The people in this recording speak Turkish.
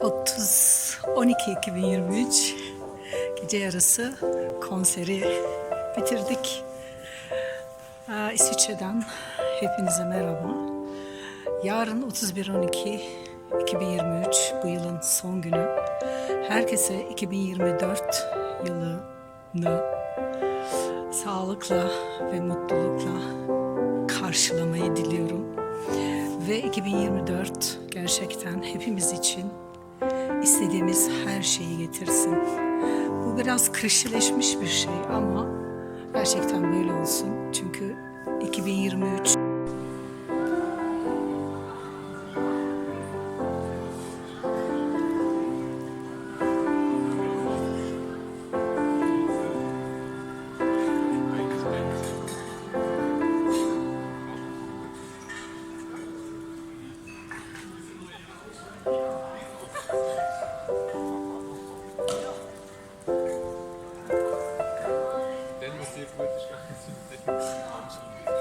30 12 2023 gece yarısı konseri bitirdik. Aa, İsviçre'den hepinize merhaba. Yarın 31 12 2023 bu yılın son günü. Herkese 2024 yılını sağlıkla ve mutlulukla karşılamayı diliyorum. Ve 2024 gerçekten hepimiz için istediğimiz her şeyi getirsin. Bu biraz klişeleşmiş bir şey ama gerçekten böyle olsun. Çünkü 2023 Thank you. that you're.